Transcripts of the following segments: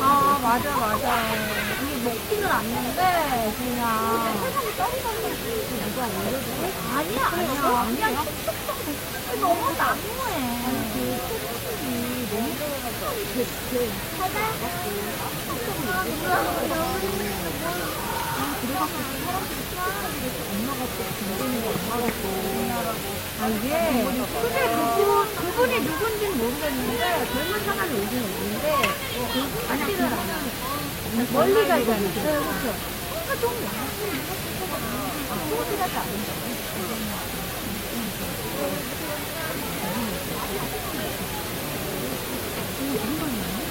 아 맞아 맞아 이게 먹지는 않는데 그냥 아니야 아니야 그냥 톡톡톡 너무 나무해 아니 그 톡톡이 너무 그 아 이게 그게 그분 그분이 누군지는 모르겠는데 젊은 사람이 오긴 오는데 그분 같지는 않아. 멀리 가잖아. 네, 그렇죠. 뭔가 좀 않는다. 돌아가, 잘 잤어?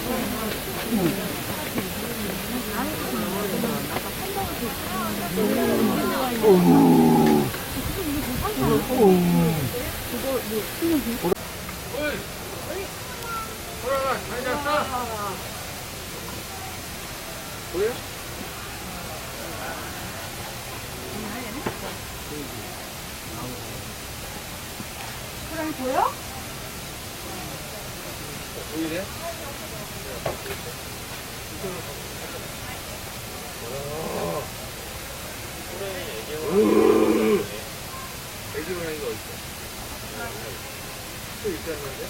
보여? 그럼 보여? 보이래? 애기 고양이가 어딨어? 또 있었는데?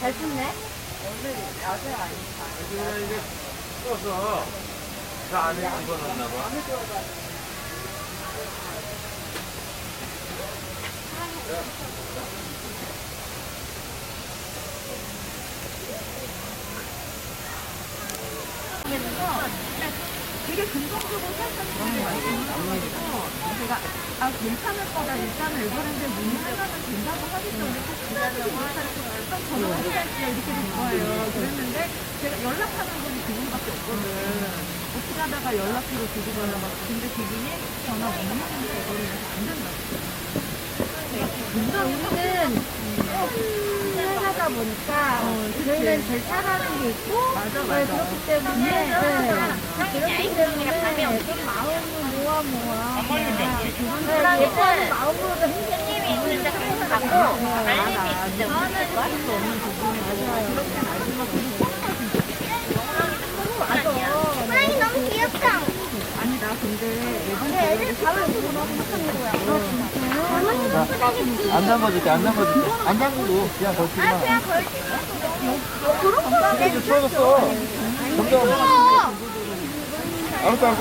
잘 듣네. 애기 고양이가 떠서 그 안에 집어넣나 봐. 되게 긍정적으로 생각하는 말씀이고 제가 아 괜찮을 거다 일단은 일본인데 문제가는 된다고 하시던데 끝나지 못하니까 저는 어디 갈지요 이렇게 된 거예요 그랬는데 제가 연락하는 분이 그분밖에 없거든 어떻게 하다가 연락처를 주고 가다가 근데 그분이 전화 없는 거거든요 안 된다고 우리는 회사다 보니까 저희는 제일 잘하는 게 있고 맞아 네, 맞아. 그렇기 때문에 네, 그렇기 때문에 좀 마음을 모아 모아. 그분들랑 예뻐하는 마음으로 선생님이 있는데 하고. 말림이 있는데 저는 할수 없는 부분이 맞아요. 호랑이 너무 귀엽다. 아니 나 근데 애들 밥을 보고 너무 착한 거야. 안 담궈줄게, 안 담궈줄게. 안 담그고 그냥 걸치지 마. 그냥 걸치. 그런 거 이제 추워졌어. 점점. 알았어, 알았어.